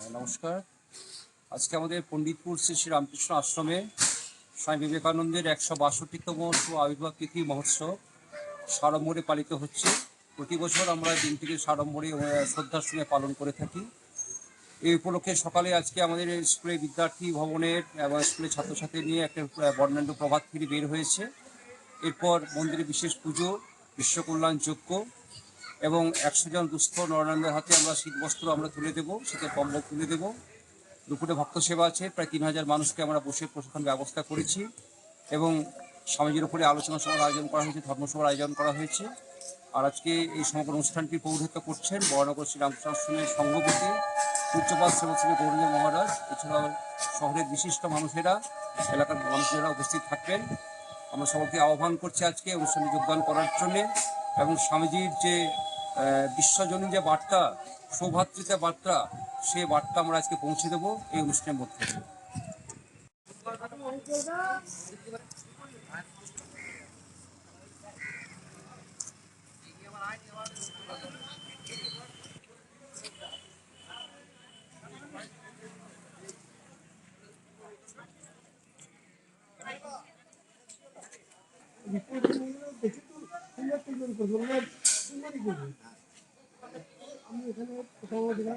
হ্যাঁ, নমস্কার। আজকে আমাদের পণ্ডিতপুর শ্রী শ্রী রামকৃষ্ণ আশ্রমে স্বামী বিবেকানন্দের একশো বাষট্টিতম আবির্ভাব তিথি মহোৎসব সাড়ম্বরে পালিত হচ্ছে। প্রতি বছর আমরা দিনটিকে সাড়ম্বরে শ্রদ্ধার সঙ্গে পালন করে থাকি। এই উপলক্ষে সকালে আজকে আমাদের স্কুলে বিদ্যার্থী ভবনের এবং স্কুলের ছাত্রছাত্রী নিয়ে একটা বর্ণাঢ্য প্রভাত ফিরে বের হয়েছে। এরপর মন্দিরে বিশেষ পুজো বিশ্বকল্যাণ যজ্ঞ এবং একশো জন দুস্থ নরানন্দের হাতে আমরা শীতবস্ত্র আমরা তুলে দেবো শীতের কম্বল তুলে দেবো। দুপুরে ভক্ত সেবা আছে, প্রায় তিন হাজার মানুষকে আমরা বসে প্রশিক্ষণ ব্যবস্থা করেছি এবং স্বামীজির উপরে আলোচনা সভার আয়োজন করা হয়েছে, ধর্মসভার আয়োজন করা হয়েছে। আর আজকে এই সমগ্র অনুষ্ঠানটি পৌরহিত্য করছেন বর্ণনগর শ্রীরামকৃষ্ণ আশ্রমের সঙ্গপতি পূজ্যপাল শ্রী গৌরী মহারাজ। এছাড়াও শহরের বিশিষ্ট মানুষেরা, এলাকার মানুষেরা উপস্থিত থাকবেন। আমরা সকলকে আহ্বান করছি আজকে অনুষ্ঠানে যোগদান করার জন্যে এবং স্বামীজির যে বিশ্বজনীন যে বার্তা সৌভাতৃতা বার্তা, সেই বার্তা আমরা আজকে পৌঁছে দেবো এই অনুষ্ঠানের মধ্যে দিয়ে। আমি এখানে কোথাও দিলাম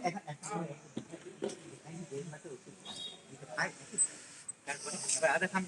তারপরে আধা খাম